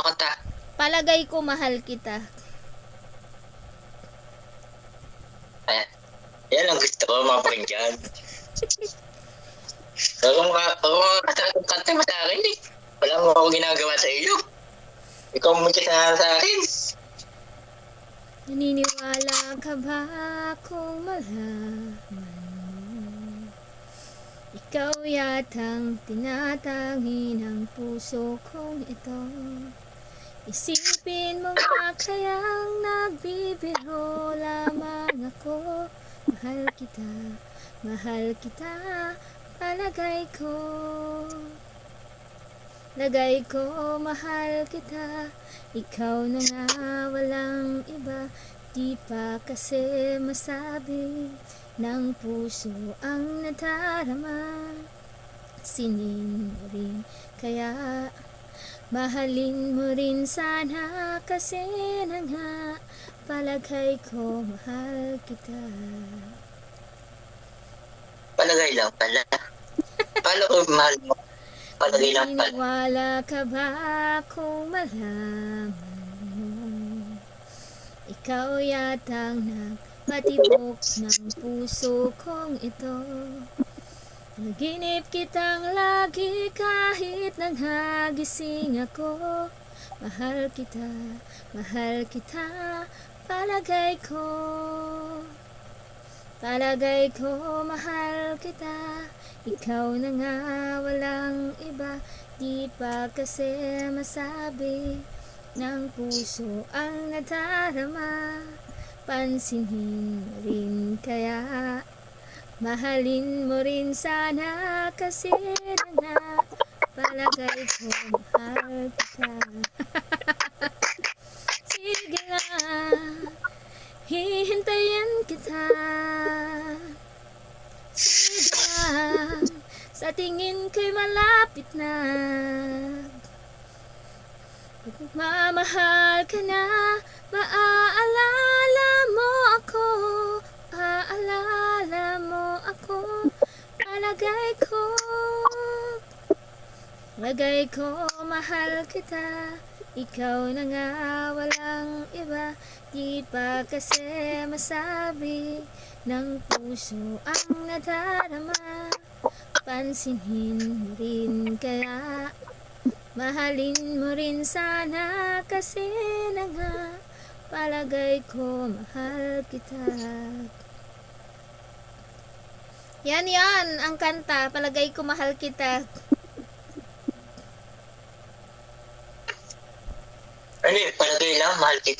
Ano kanta? Palagay ko mahal kita. Ayan. Yan ang gusto ko mga pakinggan. Pero kung ka, kung mga kanta mo sa akin eh. Wala mo ako ginagawa sa iyo. Ikaw mo kita sa akin. Naniniwala ka ba kung malaman mo? Ikaw yatang tinatangi ng puso kong ito Isipin mo nga kayang nagbibiro lamang ako. Mahal kita, mahal kita, palagay ko. Lagay ko, mahal kita. Ikaw na nga, walang iba. Di pa kasi masabi Ng puso ang nadarama Sinin mo rin kaya Mahalin mo rin sana Kasi na nga Palagay ko, mahal kita Palagay lang pala. Paano ko mahal mo? Palagay lang pala. Naniniwala ka ba kung malaman mo Ikaw yatang nagpatibok ng puso kong ito Naginip kitang lagi kahit nanghagising ako. Mahal kita, mahal kita, palagay ko. Palagay ko, mahal kita. Ikaw na nga, walang iba. Di pa kasi masabi Ng puso ang nadarama. Pansinin rin kaya Mahalin mo rin sana Kasi na Palagay ko, mahal kita. Sige lang Hihintayin kita. Sige lang Sa tingin ko'y malapit na. Kung mamahal ka na Maaalala Lagay ko, mahal kita. Ikaw na nga, walang iba. Di pa kasi masabi Ng puso ang nadarama. Pansinin rin kaya. Mahalin mo rin sana Kasi na nga. Palagay ko, mahal kita. Yan yan, ang kanta. Palagay ko, mahal kita Ano yun? Palagay lang, mahal kita.